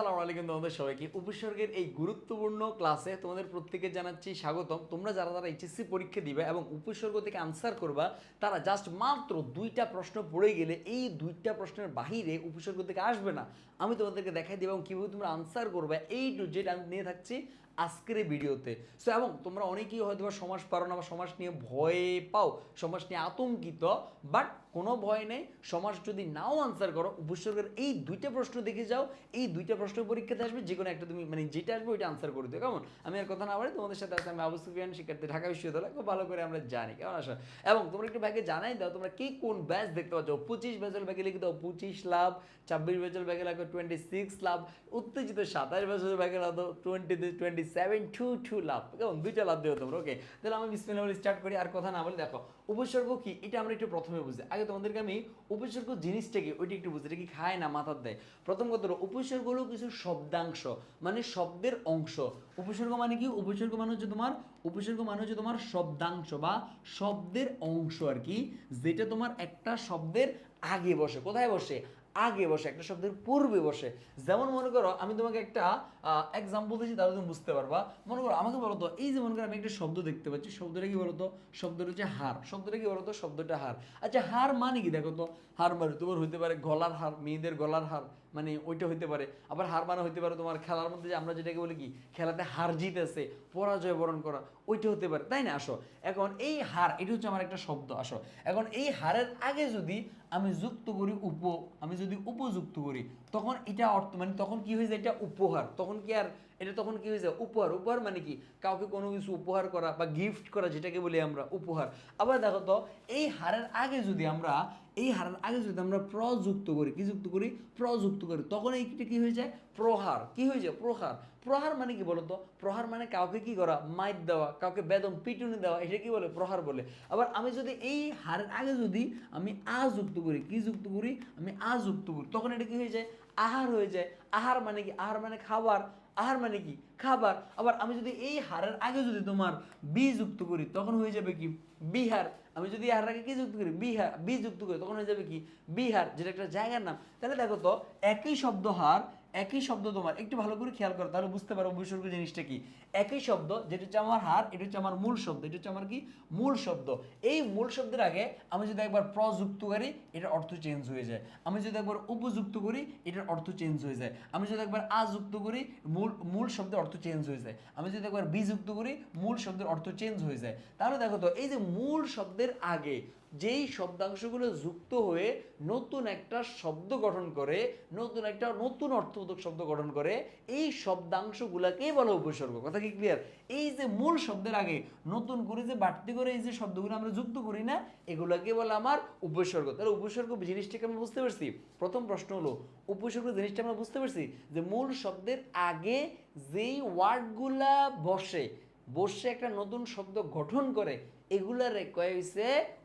আসসালামু আলাইকুম তোমাদের সবাইকে। উপসর্গের এই গুরুত্বপূর্ণ ক্লাসে তোমাদের প্রত্যেকে জানাচ্ছি স্বাগতম। তোমরা যারা যারা এইচএসসি পরীক্ষা দিবে এবং উপসর্গ থেকে আনসার করবা, তারা জাস্ট মাত্র দুইটা প্রশ্ন পড়ে গেলে এই দুইটা প্রশ্নের বাহিরে উপসর্গ থেকে আসবে না। আমি তোমাদেরকে দেখাই দেবো এবং কীভাবে তোমরা আনসার করবে। এই টু জেড আমি নিয়ে থাকছি আজকের এই ভিডিওতে। সো এবং তোমরা অনেকেই হয়তো সমাজ পারো না বা সমাজ নিয়ে ভয় পাও, সমাজ নিয়ে আতঙ্কিত বাট কোনো ভয় নেই। সমাজ যদি নাও আনসার করো, উপসর্গের এই দুইটা প্রশ্ন দেখে যাও, এই দুইটা প্রশ্ন পরীক্ষাতে আসবে যে কোনো একটা তুমি মানে যেটা আসবে ওইটা আনসার করে দিও। কেমন? আমি আর কথা না বলি তোমাদের সাথে আছে আমি আবু সুফিয়ান, শিক্ষার্থী ঢাকা বিশ্ববিদ্যালয়। খুব ভালো করে আমরা জানি, কেমন আসো এবং তোমরা একটু ব্যাগে জানাই দাও, তোমরা কি কোন ব্যাচ দেখতে পাচ্ছ? পঁচিশ ব্যাচের ব্যাগে লিখে দাও পঁচিশ লাভ, ছাব্বিশ ব্যাচের ব্যাগে লাগো টোয়েন্টি সিক্স লাভ, উত্তেজিত সাতাশ ব্যাচের ব্যাগে লাগো twenty twenty seven two two লাভ। কেমন? দুইটা লাভ দিও তোমরা ওকে তাহলে আমি বিসমিল্লাহ স্টার্ট করি, আর কথা না বলে দেখো উপসর্গ কি? এটা আমরা একটু প্রথমে বুঝি। আগে তোমাদেরকে আমি উপসর্গ জিনিসটা কি ওইটা একটু বুঝি। এটা কি খায় না মাথার দেয়? প্রথম কথা হলো, উপসর্গ হলো কিছু শব্দাংশ মানে শব্দের অংশ। উপসর্গ মানে কি? উপসর্গ মানে হচ্ছে তোমার, উপসর্গ মানে হচ্ছে তোমার শব্দাংশ বা শব্দের অংশ আর কি, যেটা তোমার একটা শব্দের আগে বসে। কোথায় বসে? আগে বসে, একটা শব্দের পূর্বে বসে। যেমন মনে করো, আমি তোমাকে একটা এক্সাম্পল দিচ্ছি তাহলে তুমি বুঝতে পারবা। মনে করো, আমাকে বলো তো, এই যে মনে করো, আমি একটা শব্দ দেখতে পাচ্ছি, শব্দটা কি বলতো? শব্দটা হচ্ছে হার। শব্দটা কি বলতো? শব্দটা হার। আচ্ছা হার মানে কি? দেখো তো, হার মানে তোমার হইতে পারে গলার হার, মেয়েদের গলার হার মানে ওইটা হইতে পারে। আবার হার মানে হইতে পারে তোমার খেলার মধ্যে যে আমরা যেটাকে বলি কি, খেলাতে হার জিত আছে পরাজয় বরণ করা, ওইটা হতে পারে। তাই না? আসো, এখন এই হার, এটা হচ্ছে আমার একটা শব্দ, আসো। এখন এই হারের আগে যদি আমি যুক্ত করি উপ, আমি যদি উপযুক্ত করি, তখন এটা অর্থ মানে তখন কি হয়ে যায়? এটা উপহার। তখন কি আর, এটা তখন কি হয়ে যায় উপহার। উপহার মানে কি? কাউকে কোনো কিছু উপহার করা বা গিফট করা, যেটাকে বলি আমরা, উপহার। আবার দেখো তো, এই হারের আগে যদি আমরা, এই হারের আগে যদি আমরা প্রযুক্ত করি, কি যুক্ত করি? প্রযুক্ত করি। তখন এইটা কি হয়ে যায়? প্রহার। কি হয়ে যায়? প্রহার। প্রহার মানে কি বলতো? প্রহার মানে কাউকে কি করা? মাইট দেওয়া, কাউকে বেদম পিটুনি দেওয়া, এটা কি বলে? প্রহার বলে। আবার আমি যদি এই হারের আগে যদি আমি আ যুক্ত করি, কি যুক্ত করি? আমি আ যুক্ত করি। তখন এটা কি হয়ে যায়? আহার হয়ে যায়। আহার মানে কি? আহার মানে খাবার। আহার মানে কি? খাবার। আবার আমি যদি এই হারের আগে যদি তোমার বি যুক্ত করি, তখন হয়ে যাবে কি? বিহার আমি যদি হারের আগে কি যুক্ত করি? বিহার বি যুক্ত করি, তখন হয়ে যাবে কি? বিহার যেটা একটা জায়গার নাম। তাহলে দেখো তো, একই শব্দ হার একই শব্দ তোমার। একটু ভালো করে খেয়াল করো, তাহলে বুঝতে পারো উপসর্গ জিনিসটা কি। একই শব্দ, যেটা হচ্ছে আমার হার এটা হচ্ছে আমার মূল শব্দ, এটা হচ্ছে আমার কি? মূল শব্দ। এই মূল শব্দের আগে আমি যদি একবার প্রযুক্ত করি, এটার অর্থ চেঞ্জ হয়ে যায়। আমি যদি একবার উপযুক্ত করি, এটার অর্থ চেঞ্জ হয়ে যায়। আমি যদি একবার আযুক্ত করি, মূল মূল শব্দের অর্থ চেঞ্জ হয়ে যায়। আমি যদি একবার বিযুক্ত করি, মূল শব্দের অর্থ চেঞ্জ হয়ে যায়। তাহলে দেখো তো, এই যে মূল শব্দের আগে যেই শব্দাংশগুলো যুক্ত হয়ে নতুন একটা শব্দ গঠন করে, নতুন একটা নতুন অর্থবোধক শব্দ গঠন করে, এই শব্দাংশগুলোকেই বলা উপসর্গ। কথা কি ক্লিয়ার এই যে মূল শব্দের আগে নতুন করে যে বাড়তি করে এই যে শব্দগুলো আমরা যুক্ত করি না, এগুলোকে বলে আমার উপসর্গ। তাহলে উপসর্গ জিনিসটাকে আমরা বুঝতে পারছি? প্রথম প্রশ্ন হলো, উপসর্গ জিনিসটা আমরা বুঝতে পারছি যে মূল শব্দের আগে যেই ওয়ার্ডগুলা বসে বসে একটা নতুন শব্দ গঠন করে এগুলার কয় হয়েছে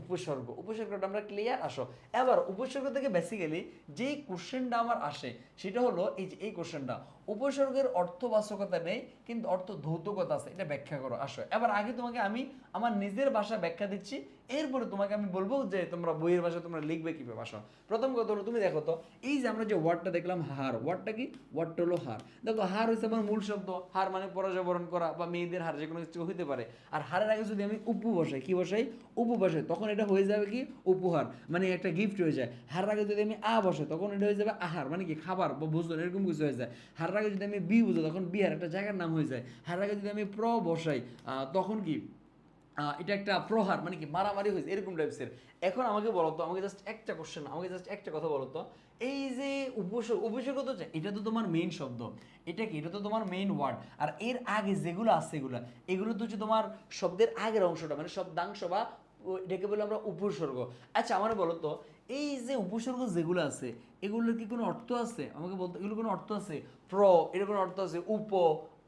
উপসর্গ। উপসর্গটা আমরা ক্লিয়ার আসো। এবার উপসর্গ থেকে বেসিক্যালি যেই কোশ্চেনটা আমার আসে সেটা হলো এই যে, এই কোশ্চেনটা, উপসর্গের অর্থবাচকতা নেই, কিন্তু অর্থ ধৌতকতা আছে, এটা ব্যাখ্যা করো, আসো। এবার আগে তোমাকে আমি আমার নিজের ভাষা ব্যাখ্যা দিচ্ছি, এরপরে তোমাকে আমি বলব যে তোমরা বইয়ের ভাষা তোমরা লিখবে কীভাবে, আসো। প্রথম কথা হলো, তুমি দেখো তো, এই যে আমরা যে ওয়ার্ডটা দেখলাম, হার ওয়ার্ডটা কি? ওয়ার্ডটা হলো হার। দেখো, হার হচ্ছে আমার মূল শব্দ, হার মানে পরাজয় বরণ করা বা মেয়েদের হার যে কোনো কিছু হইতে পারে। আর হারের আগে যদি আমি উপু বসাই, কি বসাই? উপু বসাই, তখন এটা হয়ে যাবে কি? উপহার মানে একটা গিফট হয়ে যায়। হারের আগে যদি আমি আ বসাই, তখন এটা হয়ে যাবে আহার মানে কি? খাবার। বা ভোজন এরকম কিছু হয়ে যায়। হারের আগে যদি আমি বি বুঝো তখন বিহার একটা জায়গার নাম হয়ে যায়। হারের আগে যদি আমি প্র বসাই তখন কি? এটা একটা প্রহার মানে কি? মারামারি হয়েছে এরকম টাইপসের এখন আমাকে বলো তো, আমাকে জাস্ট একটা কোশ্চেন আমাকে জাস্ট একটা কথা বলো তো। এই যে উপসর্গ উপসর্গ তো এটা তো তোমার মেইন শব্দ। এটা কি? এটা তো তোমার মেইন ওয়ার্ড আর এর আগে যেগুলো আছে এগুলো এগুলো তো হচ্ছে তোমার শব্দের আগের অংশটা মানে শব্দাংশ বা এটাকে বলে আমরা উপসর্গ। আচ্ছা আমার বলো তো এই যে উপসর্গ যেগুলো আছে, এগুলোর কি কোনো অর্থ আছে? আমাকে বলতে, এগুলো কোনো অর্থ আছে? প্র, এর কোনো অর্থ আছে? উপ,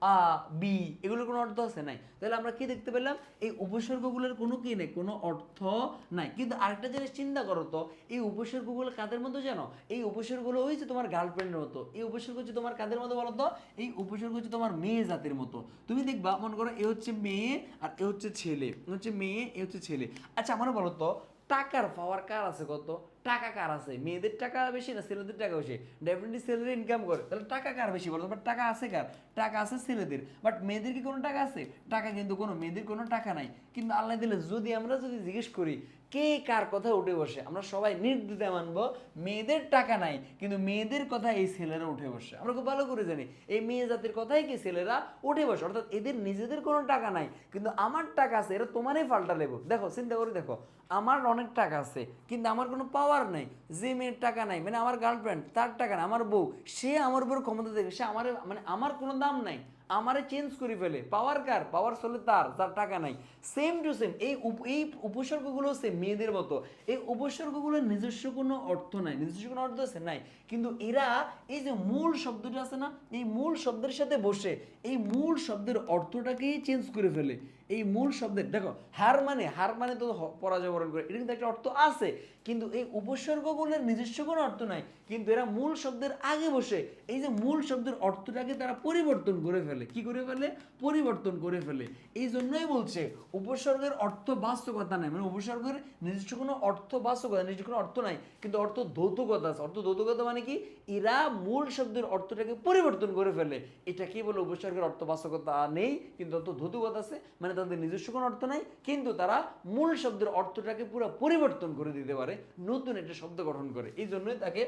আ, বি, এগুলোর কোনো অর্থ আছে? নাই। তাহলে আমরা কি দেখতে পেলাম? এই উপসর্গগুলোর কোনো কি নেই? কোনো অর্থ নাই। কিন্তু আরেকটা জিনিস চিন্তা করো তো, এই উপসর্গগুলো কাদের মতো জানো? এই উপসর্গগুলো হয়েছে তোমার গার্লফ্রেন্ডের মতো। এই উপসর্গ হচ্ছে তোমার কাদের মতো বলো তো? এই উপসর্গ হচ্ছে তোমার মেয়ে জাতির মতো। তুমি দেখবা, মনে করো এ হচ্ছে মেয়ে আর এ হচ্ছে ছেলে। হচ্ছে মেয়ে, এ হচ্ছে ছেলে। আচ্ছা আমার বলো তো টাকার পাওয়ার কার আছে কত? টাকা কার আছে? মেয়েদের টাকা বেশি না ছেলেদের টাকা বেশি? ডেফিনেটলি ছেলেদের ইনকাম করে। তাহলে টাকা কার বেশি বলো? বাট টাকা আছে কার? টাকা আছে ছেলেদের। বাট মেয়েদের কি কোনো টাকা আছে? টাকা কিন্তু কোনো, মেয়েদের কোনো টাকা নাই। কিন্তু আল্লাহ দিলে যদি আমরা যদি জিজ্ঞেস করি কে কার কথা উঠে বসে? আমরা সবাই নির্দ্বিধায় মানবো, মেয়েদের টাকা নাই, কিন্তু মেয়েদের কথা এই ছেলেরা উঠে বসে। আমরা খুব ভালো করে জানি, এই মেয়ে জাতির কথাই কি ছেলেরা উঠে বসে? অর্থাৎ এদের নিজেদের কোনো টাকা নাই, কিন্তু আমার টাকা আছে, এরা তোমারই পাল্টা লেবো। দেখো, চিন্তা করে দেখো, আমার অনেক টাকা আছে, কিন্তু আমার কোনো পাওয়ার নেই। যে মেয়ের টাকা নাই মানে আমার গার্লফ্রেন্ড তার টাকা নাই, আমার বউ, সে আমার উপর ক্ষমতা দেখে, সে আমার মানে আমার কোনো দাম নাই। আমারে চেঞ্জ করে ফেলে। পাওয়ার কার? পাওয়ার চলে তার, যার টাকা নাই। সেম টু সেম এই এই উপসর্গগুলো সেম মেয়েদের মতো। এই উপসর্গগুলোর নিজস্ব কোনো অর্থ নাই, নিজস্ব কোনো অর্থ আছে? নাই। কিন্তু এরা এই যে মূল শব্দটা আছে না, এই মূল শব্দের সাথে বসে, এই মূল শব্দের অর্থটাকেই চেঞ্জ করে ফেলে। এই মূল শব্দের, দেখো, হার মানে হার মানে তো পরাজয় বরণ করে এটা কিন্তু একটা অর্থ আছে, কিন্তু এই উপসর্গগুলোর নিজস্ব কোনো অর্থ নাই, কিন্তু এরা মূল শব্দের আগে বসে, এই যে মূল শব্দের অর্থটাকে তারা পরিবর্তন করে ফেলে, কি করে ফেলে? পরিবর্তন করে ফেলে, এই জন্যই বলছে, উপসর্গের অর্থ বাস্তবতা নাই মানে উপসর্গের নিজস্ব কোনো অর্থ বাস্তবতা, নিজস্ব কোনো অর্থ নাই, কিন্তু অর্থ ধৌতকতা আছে, অর্থ ধৌতকতা মানে কি? এরা মূল শব্দের অর্থটাকে পরিবর্তন করে ফেলে, এটা কি বলে উপসর্গের অর্থ বাস্তবতা নেই, কিন্তু অর্থ ধৌতকতা আছে মানে তাদের নিজস্ব কোনো অর্থ নাই, কিন্তু তারা মূল শব্দের অর্থটাকে পুরো পরিবর্তন করে দিতে পারে, নতুন একটা শব্দ গঠন করে। এই জন্যই তাকে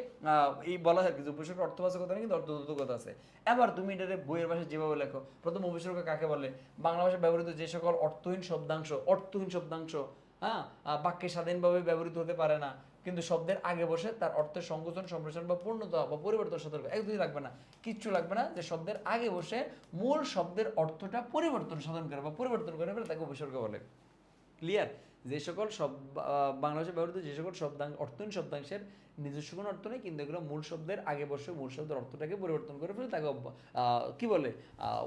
এই বলা হয় যে উপসর্গ অর্থবাচকতা নেই, কিন্তু অর্থদূতকতা আছে। এবার তুমি এটারে বইয়ের ভাষায় যেভাবে লেখো, প্রথম উপসর্গ কাকে বলে? বাংলা ভাষায় ব্যবহৃত যে সকল অর্থহীন শব্দাংশ অর্থহীন শব্দাংশ হ্যাঁ? বাক্যে স্বাধীনভাবে ব্যবহৃত হতে পারে না। কিন্তু শব্দের আগে বসে তার অর্থের সংকোচন সম্প্রসারণ বা পূর্ণতা বা পরিবর্তন সতর্ক একদমই লাগবে না। কিচ্ছু লাগবে না যে শব্দের আগে বসে মূল শব্দের অর্থটা পরিবর্তন সাধন করে বা পরিবর্তন করে ফেলে তাকে উপসর্গ বলে। ক্লিয়ার যে সকল শব্দ আহ, বাংলা ব্যবহৃত যে সকল শব্দাংশ অর্থহীন শব্দাংশের নিজস্ব কোনো অর্থ নেই কিন্তু এগুলো মূল শব্দের আগে বসে মূল শব্দের অর্থটাকে পরিবর্তন করে ফেলে তাকে কি বলে?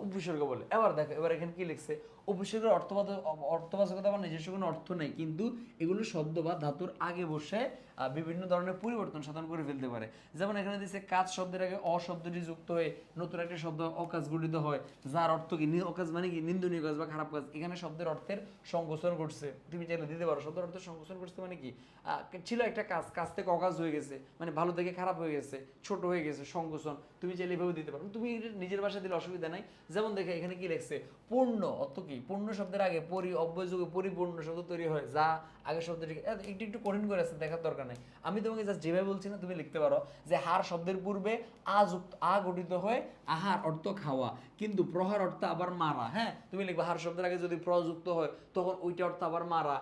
উপসর্গ বলে। এবার দেখো এবার এখানে কি লিখছে? উপসর্গের অর্থবাদ, অর্থবাচকতা বা নিজস্ব কোনো অর্থ নেই, কিন্তু এগুলো শব্দ বা ধাতুর আগে বসে বিভিন্ন ধরনের পরিবর্তন সাধন করে ফেলতে পারে। যেমন এখানে দিচ্ছে কাজ শব্দের আগে অশব্দটি যুক্ত হয়ে নতুন একটা শব্দ অকাজ গঠিত হয়, যার অর্থ কি? অকাজ মানে কি? নিন্দনীয় কাজ বা খারাপ কাজ। এখানে শব্দের অর্থের সংকোচন ঘটছে। তুমি চাইলে দিতে পারো। শব্দের অর্থের সংকোচন ঘটছে মানে কি ছিল একটা কাজ কাজ থেকে অকাজ হয়ে গেছে মানে ভালো থেকে খারাপ হয়ে গেছে, ছোট হয়ে গেছে, সংকোচন। তুমি চাইলে এভাবে দিতে পারো। তুমি নিজের ভাষা দিলে অসুবিধা নাই। যেমন দেখে এখানে কি লেখছে? পূর্ণ অর্থ কি? পূর্ণ শব্দের আগে পরি অব্যযুগে পরিপূর্ণ শব্দ তৈরি হয়, যা আগে শব্দটি একটু একটু কঠিন করে আছে, দেখার দরকার নাই। আমি তোমাকে জাস্ট যেভাবে বলছি না, তুমি লিখতে পারো যে হার শব্দের পূর্বে আ যুক্ত, আ গঠিত হয় আহার অর্থ খাওয়া, কিন্তু প্রহার অর্থ আবার মারা হ্যাঁ? তুমি লিখবে, হার শব্দের আগে যদি প্র যুক্ত হয়, তখন ওইটা অর্থ আবার মারা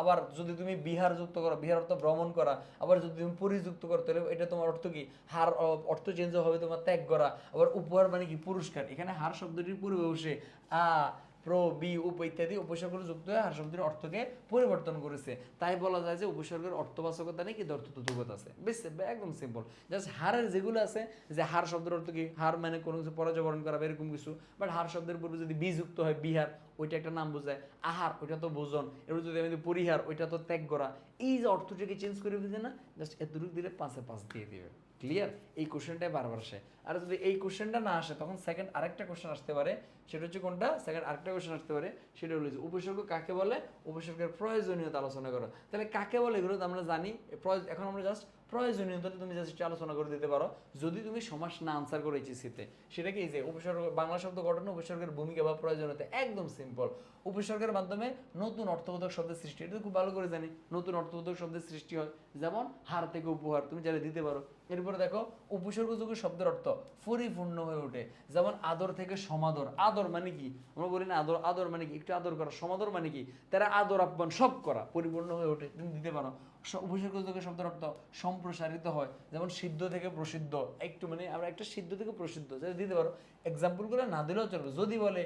আবার যদি তুমি বিহার যুক্ত করো, বিহার অর্থ ভ্রমণ করা, আবার যদি তুমি পরিযুক্ত করতে তাহলে এটা তোমার অর্থ কি? হার অর্থ চেঞ্জ হবে তোমার ত্যাগ করা, আবার উপহার মানে কি? পুরস্কার। এখানে হার শব্দটির পূর্বে বসে, আ প্র বি উপ ইত্যাদি উপসর্গগুলো যুক্ত হয়ে হার শব্দের অর্থকে পরিবর্তন করেছে। তাই বলা যায় যে উপসর্গের অর্থবাচকতা নেই, কিন্তু অর্থদুতকতা আছে। বেশ একদম সিম্পল জাস্ট হারের যেগুলো আছে, যে হার শব্দের অর্থ কি? হার মানে কোনো কিছু পরাজয় বরণ করা বা এরকম কিছু। বাট হার শব্দের পূর্বে যদি বি যুক্ত হয়, বিহার, ওইটা একটা নাম বোঝায়। আহার, ওইটা তো বোজন এবার যদি আমি পরিহার, ওইটা তো ত্যাগ করা। এই যে অর্থটাকে চেঞ্জ করে দিতে না জাস্ট এতটুকু দিলে পাঁচে পাঁচ দিয়ে দিবে। ক্লিয়ার এই কোশ্চেনটাই বারবার আসে। আর যদি এই কোশ্চেনটা না আসে, তখন সেকেন্ড আরেকটা কোশ্চেন আসতে পারে, সেটা হচ্ছে কোনটা? সেকেন্ড আরেকটা কোশ্চেন আসতে পারে, সেটা হলো উপসর্গ কাকে বলে? উপসর্গের প্রয়োজনীয়তা আলোচনা করো। তাহলে কাকে বলে এগুলো? আমরা জানি এখন আমরা জাস্ট প্রয়োজনীয়তা তুমি জাস্ট আলোচনা করে দিতে পারো। যদি তুমি সমাস না আনসার করে এইচএসিতে সেটা কি যে উপসর্গ, বাংলা শব্দ গঠনে, উপসর্গের ভূমিকা বা প্রয়োজনীয়তা, একদম সিম্পল উপসর্গের মাধ্যমে নতুন অর্থবোধক শব্দের সৃষ্টি, এটা খুব ভালো করে জানি, নতুন অর্থবোধক শব্দের সৃষ্টি হয়। যেমন, হার থেকে উপহার, তুমি চাইলে দিতে পারো। এরপরে দেখো উপসর্গযোগ্য শব্দের অর্থ পরিপূর্ণ হয়ে ওঠে। যেমন, আদর থেকে সমাদর। আদর মানে কি? আমরা বলি না আদর আদর মানে কি? একটু আদর করা। সমাদর মানে কি? তারা আদর, আপ্যায়ন সব করা, পরিপূর্ণ হয়ে ওঠে। তুমি দিতে পারো। উপসর্গযোগ্য শব্দের অর্থ সম্প্রসারিত হয়। যেমন সিদ্ধ থেকে প্রসিদ্ধ। একটু মানে আমরা একটা সিদ্ধ থেকে প্রসিদ্ধ। যেটা দিতে পারো এক্সাম্পলগুলো না দিলেও চলবে যদি বলে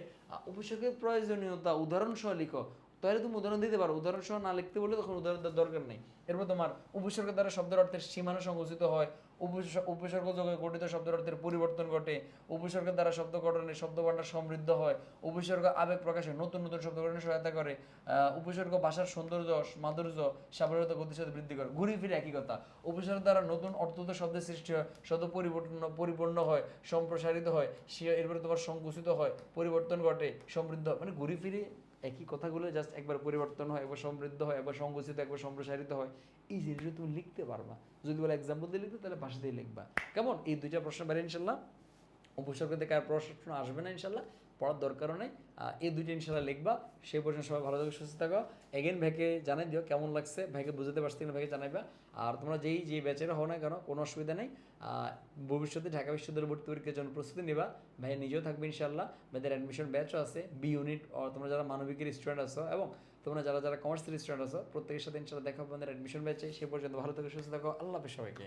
উপসর্গের প্রয়োজনীয়তা উদাহরণ সহ লিখো। তাহলে তুমি উদাহরণ দিতে পারো। উদাহরণ সহ না লিখতে বলে তখন উদাহরণ দরকার নেই। এরপর তোমার উপসর্গের দ্বারা শব্দের অর্থের সীমানা সংকুচিত হয়। উপসর্গ যোগে গঠিত শব্দের অর্থের পরিবর্তন ঘটে। উপসর্গের দ্বারা শব্দ গঠনে শব্দ ভাণ্ডার সমৃদ্ধ হয়। উপসর্গ আবেগ প্রকাশে নতুন নতুন শব্দ গঠনে সহায়তা করে। উপসর্গ ভাষার সৌন্দর্য, মাধুর্য সাবলীলতা গতিশীলতা বৃদ্ধি করে। ঘুরে ফিরে একই কথা। উপসর্গ দ্বারা নতুন অর্থত শব্দের সৃষ্টি হয় শব্দ পরিবর্তন পরিপূর্ণ হয়, সম্প্রসারিত হয় সে এরপরে তোমার সংকুচিত হয়, পরিবর্তন ঘটে, সমৃদ্ধ মানে ঘুরে ফিরে একই কথাগুলো জাস্ট একবার পরিবর্তন হয়, একবার সমৃদ্ধ হয়, একবার সংকুচিত, একবার সম্প্রসারিত হয়। এই জিনিসটা তুমি লিখতে পারবা। যদি বলে এক্সাম্পল দিয়ে লিখতে, তাহলে পাশে দিয়ে লিখবা। কেমন? এই দুইটা প্রশ্ন বাইরে ইনশাল্লাহ উপসর্গ থেকে আর প্রশ্ন আসবে না ইনশাল্লাহ। পড়ার দরকারও নেই। এই দুইটা ইনশাল্লাহ লিখবা। সেই পর্যন্ত সবাই ভালো থাকো, সুস্থ থাকো। এগেন ভাইকে জানাই দিও কেমন লাগছে, ভাইকে বুঝতে পারছি কিনা, ভাইকে জানাইবা। আর তোমরা যেই যে ব্যাচের হও না কেন, কোনো অসুবিধা নেই। ভবিষ্যতে ঢাকা বিশ্ববিদ্যালয় ভর্তি পরীক্ষার জন্য প্রস্তুতি নিবা। ভাই নিজেও থাকবে ইনশাল্লাহ ভাইদের অ্যাডমিশন ব্যাচও আছে বি ইউনিট তোমরা যারা মানবিকের স্টুডেন্ট আছো, এবং তোমরা যারা যারা কমার্সের স্টুডেন্ট আছো, প্রত্যেকের সাথে ইনশাল্লাহ দেখা হবে আমাদের অ্যাডমিশন ব্যাচে সে পর্যন্ত ভালো থাকো, সুস্থ থাকো। আল্লাহ সবাইকে।